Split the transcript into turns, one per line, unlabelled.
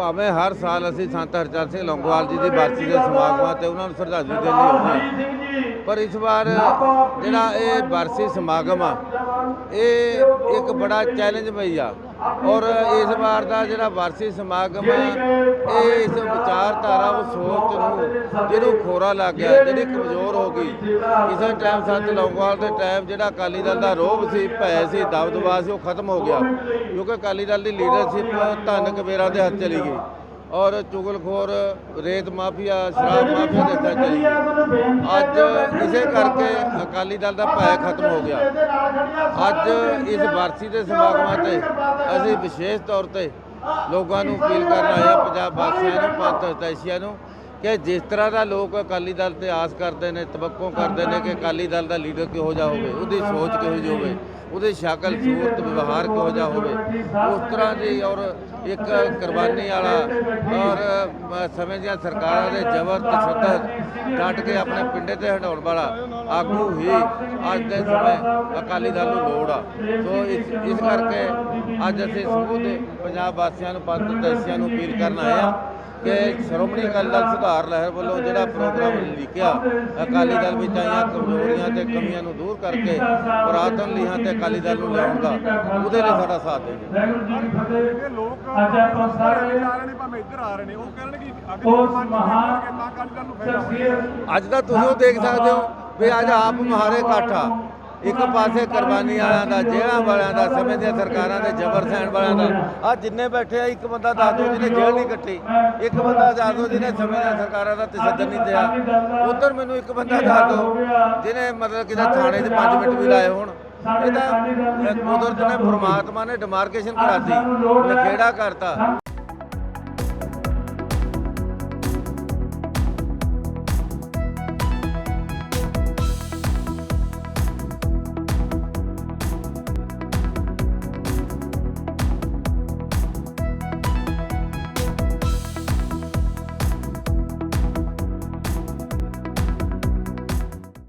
ਭਾਵੇਂ ਹਰ ਸਾਲ ਅਸੀਂ ਸੰਤ ਹਰਚਰ ਸਿੰਘ ਲੌਂਗੋਵਾਲ ਜੀ ਦੀ ਬਰਸੀ ਦੇ ਸਮਾਗਮਾਂ ਤੇ ਉਹਨਾਂ ਨੂੰ ਸ਼ਰਧਾਂਜਲੀ ਦੇਣ ਲਈ ਆਉਂਦੇ ਹਾਂ। ਪਰ ਇਸ ਵਾਰ ਜਿਹੜਾ ਇਹ ਬਰਸੀ ਸਮਾਗਮ ਆ, ਇਹ ਇੱਕ ਬੜਾ ਚੈਲੰਜ ਪਈ ਆ। ਔਰ ਇਸ ਵਾਰ ਦਾ ਜਿਹੜਾ ਵਾਰਸੀ ਸਮਾਗਮ ਹੈ ਇਹ ਇਸ ਵਿਚਾਰਧਾਰਾ ਉਹ ਸੋਚ ਨੂੰ ਜਿਹਨੂੰ ਖੋਰਾ ਲੱਗ ਗਿਆ, ਜਿਹੜੀ ਕਮਜ਼ੋਰ ਹੋ ਗਈ। ਕਿਸੇ ਟਾਈਮ ਸੰਤ ਲੌਂਗਵਾਲ ਦੇ ਟਾਈਮ ਜਿਹੜਾ ਅਕਾਲੀ ਦਲ ਦਾ ਰੋਹ ਸੀ, ਭੈ ਸੀ, ਦਬਦਬਾ ਸੀ, ਉਹ ਖਤਮ ਹੋ ਗਿਆ। ਕਿਉਂਕਿ ਅਕਾਲੀ ਦਲ ਦੀ ਲੀਡਰਸ਼ਿਪ ਧੰਨ ਕਬੀਰਾਂ ਦੇ ਹੱਥ ਚਲੀ ਗਈ। ਔਰ ਚੁਗਲਖੋਰ, ਰੇਤ ਮਾਫੀਆ, ਸ਼ਰਾਬ ਮਾਫੀਆ ਦੇ ਹੱਥਾਂ ਚਲੀ ਅੱਜ ਇਸੇ ਕਰਕੇ ਅਕਾਲੀ ਦਲ ਦਾ ਭੈ ਖਤਮ ਹੋ ਗਿਆ। ਅੱਜ ਇਸ ਵਾਰਸੀ ਦੇ ਸਮਾਗਮਾਂ ਤੇ ਅਸੀਂ ਵਿਸ਼ੇਸ਼ ਤੌਰ ਤੇ ਲੋਕਾਂ ਨੂੰ ਅਪੀਲ ਕਰਨ ਆਏ ਹਾਂ, ਪੰਜਾਬ ਵਾਸੀਆਂ ਨੂੰ ਪੰਥ ਹਿਤੈਸ਼ੀਆਂ ਨੂੰ ਕਿ ਜਿਸ ਤਰ੍ਹਾਂ ਦਾ ਲੋਕ ਅਕਾਲੀ ਦਲ ਤੇ ਆਸ ਕਰਦੇ ਨੇ, ਤਵੱਕੋ ਕਰਦੇ ਨੇ ਕਿ ਅਕਾਲੀ ਦਲ ਦਾ ਲੀਡਰ ਕਿਹੋ ਜਿਹਾ ਹੋਵੇ, ਉਹਦੀ ਸੋਚ ਕਿਹੋ ਜਿਹੀ ਹੋਵੇ, ਉਹਦੀ ਸ਼ਕਲ, ਸੂਰਤ, ਵਿਵਹਾਰ ਕਿਹੋ ਜਿਹਾ ਹੋਵੇ, ਉਸ ਤਰ੍ਹਾਂ ਦੀ ਔਰ ਇੱਕ ਕੁਰਬਾਨੀ ਵਾਲਾ ਔਰ ਸਮੇਂ ਦੀਆਂ ਸਰਕਾਰਾਂ ਦੇ ਜ਼ਬਰ ਤਸ਼ੱਦਦ ਡਟ ਕੇ ਆਪਣੇ ਪਿੰਡੇ ਤੇ ਹਟਾਉਣ ਵਾਲਾ ਆਗੂ ਹੀ ਅੱਜ ਦੇ ਸਮੇਂ ਅਕਾਲੀ ਦਲ ਨੂੰ ਲੋੜ ਆ। ਸੋ ਇਸ ਇਸ ਕਰਕੇ ਅੱਜ ਅਸੀਂ ਸਮੂਹ ਦੇ ਪੰਜਾਬ ਵਾਸੀਆਂ ਨੂੰ, ਪੰਥ ਦੇਸੀਆਂ ਨੂੰ ਅਪੀਲ ਕਰਨ ਆਏ ਆ ਕਿ ਸ਼੍ਰੋਮਣੀ ਅਕਾਲੀ ਦਲ ਸੁਧਾਰ ਲਹਿਰ ਵੱਲੋਂ ਜਿਹੜਾ ਪ੍ਰੋਗਰਾਮ ਲਿਖਿਆ ਅਕਾਲੀ ਦਲ ਵਿੱਚ ਆਈਆਂ ਕਮਜ਼ੋਰੀਆਂ ਤੇ ਕਮੀਆਂ ਨੂੰ ਦੂਰ ਕਰਕੇ ਪੁਰਾਤਨ ਲੀਹਾਂ ਤੇ ਅਕਾਲੀ ਦਲ ਨੂੰ ਲਿਆਉਣ ਦਾ ਉਹਦੇ ਲਈ ਸਾਡਾ ਸਾਥ
ਲੋਕ
ਅੱਜ ਆਪਾਂ ਸਾਰੇ
ਆ ਰਹੇ ਨੇ ਭਾਵੇਂ ਇੱਧਰ ਆ ਰਹੇ ਨੇ ਉਹ ਕਹਿਣਗੇ ਅੱਗੇ
ਉਸ
ਜਮਾਨੇ
ਮਹਾਨ
ਤਾਂ ਅਕਾਲੀ ਦਲ ਨੂੰ ਫਾਇਦਾ ਹੋਣਾ
ਸ਼ਖਸੀਅਤ
ਅੱਜ ਤਾਂ ਤੁਸੀਂ ਉਹ ਦੇਖ ਸਕਦੇ ਹੋ ਵੀ ਅੱਜ ਆਪ ਮੁਹਾਰੇ ਇਕੱਠਾ ਇੱਕ ਪਾਸੇ ਕੁਰਬਾਨੀ ਵਾਲਿਆਂ ਦਾ, ਜੇਲ੍ਹਾਂ ਵਾਲਿਆਂ ਦਾ, ਸਮੇਂ ਦੀਆਂ ਸਰਕਾਰਾਂ ਦੇ ਜ਼ਬਰ ਸਹਿਣ ਵਾਲਿਆਂ ਦਾ। ਆ ਜਿੰਨੇ ਬੈਠੇ ਆ, ਇੱਕ ਬੰਦਾ ਦੱਸ ਦਿਓ ਜਿਹਨੇ ਜੇਲ੍ਹ ਨਹੀਂ ਕੱਟੀ। ਇੱਕ ਬੰਦਾ ਦੱਸ ਦਿਓ ਜਿਹਨੇ ਸਮੇਂ ਦੀਆਂ ਸਰਕਾਰਾਂ ਦਾ ਤਸ਼ੱਦਦ ਨਹੀਂ ਦਿਆ। ਉਧਰ ਮੈਨੂੰ ਇੱਕ ਬੰਦਾ ਦੱਸ ਦਿਓ ਜਿਹਨੇ ਮਤਲਬ ਕਿਤੇ ਥਾਣੇ 'ਚ 5 ਮਿੰਟ ਵੀ ਲਾਏ ਹੋਣ। ਇਹ ਤਾਂ ਕੁਦਰਤ ਨੇ ਪਰਮਾਤਮਾ ਨੇ ਡਿਮਾਰਕੇਸ਼ਨ ਕਰਾਤੀ, ਨਖੇੜਾ ਕਰਤਾ।